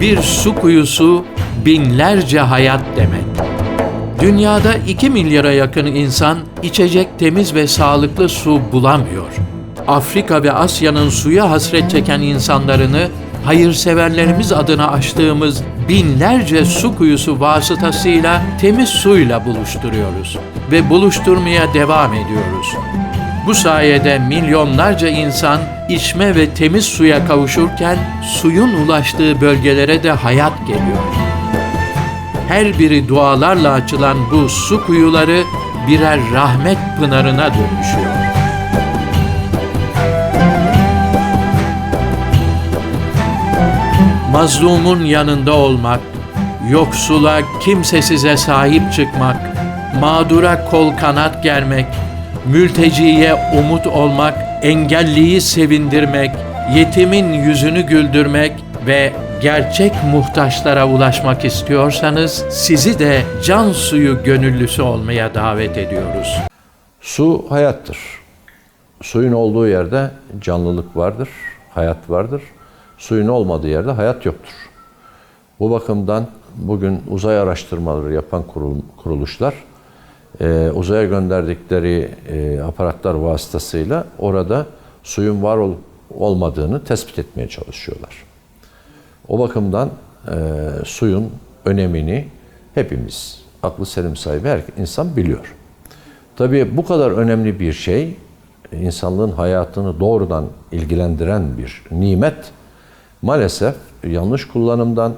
Bir su kuyusu binlerce hayat demek. Dünyada 2 milyara yakın insan içecek temiz ve sağlıklı su bulamıyor. Afrika ve Asya'nın suya hasret çeken insanlarını hayırseverlerimiz adına açtığımız binlerce su kuyusu vasıtasıyla temiz suyla buluşturuyoruz ve buluşturmaya devam ediyoruz. Bu sayede milyonlarca insan içme ve temiz suya kavuşurken suyun ulaştığı bölgelere de hayat geliyor. Her biri dualarla açılan bu su kuyuları birer rahmet pınarına dönüşüyor. Mazlumun yanında olmak, yoksula, kimsesize sahip çıkmak, mağdura kol kanat germek, mülteciye umut olmak, engelliyi sevindirmek, yetimin yüzünü güldürmek ve gerçek muhtaçlara ulaşmak istiyorsanız sizi de can suyu gönüllüsü olmaya davet ediyoruz. Su hayattır. Suyun olduğu yerde canlılık vardır, hayat vardır. Suyun olmadığı yerde hayat yoktur. Bu bakımdan bugün uzay araştırmaları yapan kurul- kuruluşlar e, uzaya gönderdikleri e, aparatlar vasıtasıyla orada suyun var olup olmadığını tespit etmeye çalışıyorlar. O bakımdan e, suyun önemini hepimiz, aklı selim sahibi her insan biliyor. Tabii bu kadar önemli bir şey, insanlığın hayatını doğrudan ilgilendiren bir nimet, maalesef yanlış kullanımdan,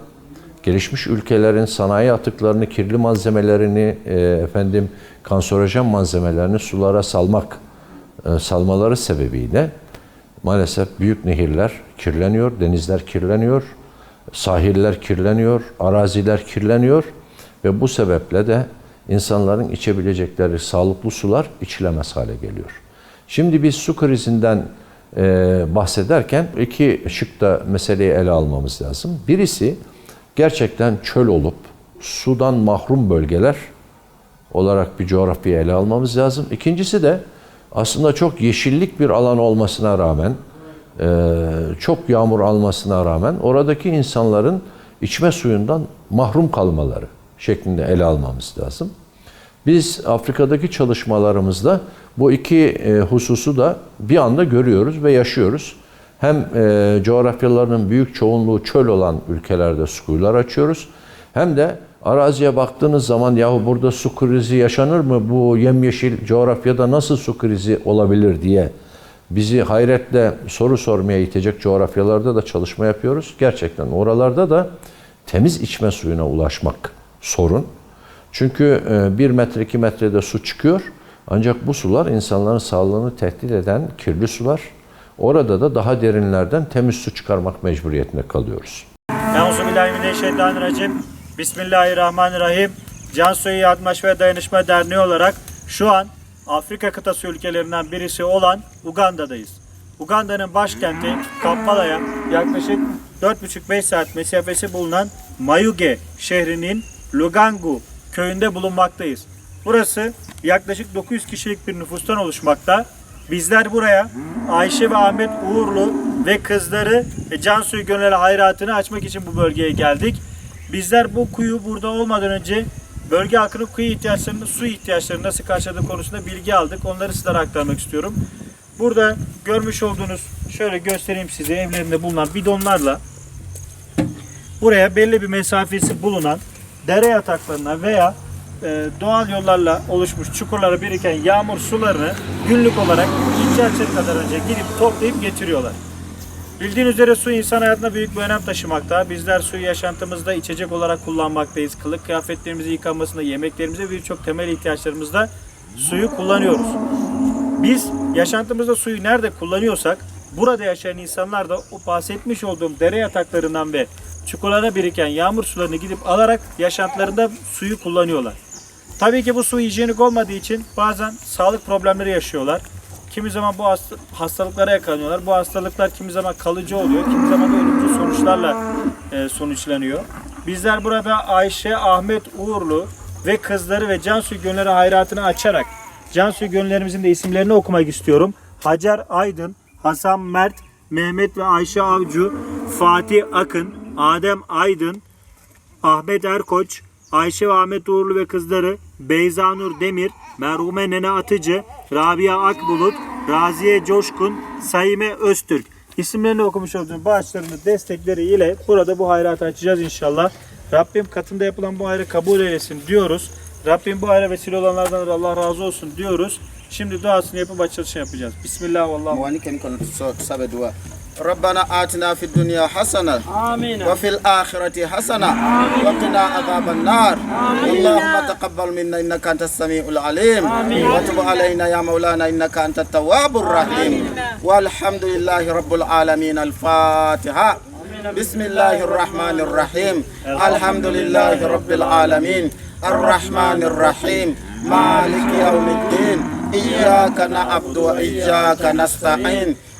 gelişmiş ülkelerin sanayi atıklarını, kirli malzemelerini, e, efendim kanserojen malzemelerini sulara salmak, e, salmaları sebebiyle maalesef büyük nehirler kirleniyor, denizler kirleniyor, sahiller kirleniyor, araziler kirleniyor ve bu sebeple de insanların içebilecekleri sağlıklı sular içilemez hale geliyor. Şimdi biz su krizinden e, bahsederken iki şıkta meseleyi ele almamız lazım. Birisi gerçekten çöl olup sudan mahrum bölgeler olarak bir coğrafyayı ele almamız lazım. İkincisi de aslında çok yeşillik bir alan olmasına rağmen, e, çok yağmur almasına rağmen oradaki insanların içme suyundan mahrum kalmaları şeklinde ele almamız lazım. Biz Afrika'daki çalışmalarımızda bu iki e, hususu da bir anda görüyoruz ve yaşıyoruz. Hem e, coğrafyalarının büyük çoğunluğu çöl olan ülkelerde su kuyular açıyoruz. Hem de araziye baktığınız zaman yahu burada su krizi yaşanır mı? Bu yemyeşil coğrafyada nasıl su krizi olabilir diye bizi hayretle soru sormaya itecek coğrafyalarda da çalışma yapıyoruz. Gerçekten oralarda da temiz içme suyuna ulaşmak sorun. Çünkü e, bir metre iki metrede su çıkıyor. Ancak bu sular insanların sağlığını tehdit eden kirli sular. Orada da daha derinlerden temiz su çıkarmak mecburiyetinde kalıyoruz. Euzubillahimineşşeytanirracim. Bismillahirrahmanirrahim. Can Suyu Yardımlaşma ve Dayanışma Derneği olarak şu an Afrika kıtası ülkelerinden birisi olan Uganda'dayız. Uganda'nın başkenti Kampala'ya yaklaşık 4,5-5 saat mesafesi bulunan Mayuge şehrinin Lugangu köyünde bulunmaktayız. Burası yaklaşık 900 kişilik bir nüfustan oluşmakta. Bizler buraya Ayşe ve Ahmet Uğurlu ve kızları ve Can Suyu Gönüllü Hayratı'nı açmak için bu bölgeye geldik. Bizler bu kuyu burada olmadan önce bölge halkının kuyu ihtiyaçlarını, su ihtiyaçlarını nasıl karşıladığı konusunda bilgi aldık. Onları sizlere aktarmak istiyorum. Burada görmüş olduğunuz, şöyle göstereyim size evlerinde bulunan bidonlarla buraya belli bir mesafesi bulunan dere yataklarına veya e, doğal yollarla oluşmuş çukurlara biriken yağmur sularını günlük olarak ihtiyaçları kadar önce gidip toplayıp getiriyorlar. Bildiğin üzere su insan hayatında büyük bir önem taşımakta. Bizler suyu yaşantımızda içecek olarak kullanmaktayız. Kılık kıyafetlerimizi yıkanmasında, yemeklerimize birçok temel ihtiyaçlarımızda suyu kullanıyoruz. Biz yaşantımızda suyu nerede kullanıyorsak burada yaşayan insanlar da o bahsetmiş olduğum dere yataklarından ve çukurlara biriken yağmur sularını gidip alarak yaşantılarında suyu kullanıyorlar. Tabii ki bu su hijyenik olmadığı için bazen sağlık problemleri yaşıyorlar. Kimi zaman bu hasta- hastalıklara yakalanıyorlar. Bu hastalıklar kimi zaman kalıcı oluyor, kimi zaman da ölümcül sonuçlarla e, sonuçlanıyor. Bizler burada Ayşe, Ahmet Uğurlu ve kızları ve Cansu Gönülleri hayratını açarak Cansu Gönüllerimizin de isimlerini okumak istiyorum. Hacer Aydın, Hasan Mert, Mehmet ve Ayşe Avcı, Fatih Akın, Adem Aydın, Ahmet Erkoç, Ayşe ve Ahmet Uğurlu ve kızları, Beyza Nur Demir, Merhume Nene Atıcı, Rabia Akbulut, Raziye Coşkun, Saime Öztürk. İsimlerini okumuş olduğum bağışlarını destekleri ile burada bu hayratı açacağız inşallah. Rabbim katında yapılan bu hayrı kabul eylesin diyoruz. Rabbim bu hayra vesile olanlardan da Allah razı olsun diyoruz. Şimdi duasını yapıp açılışını yapacağız. Bismillah vallahu. ربنا آتنا في الدنيا حسنة Amin. وفي الآخرة حسنة وقنا عذاب النار. اللهم تقبل منا إنك أنت السميع العليم. وتب علينا يا مولانا إنك أنت التواب الرحيم. والحمد لله رب العالمين. الفاتحة. بسم الله الرحمن الرحيم. الحمد لله رب العالمين. الرحمن الرحيم. مالك يوم الدين. إياك نعبد وإياك نستعين.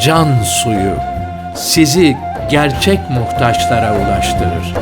Can suyu sizi gerçek muhtaçlara ulaştırır.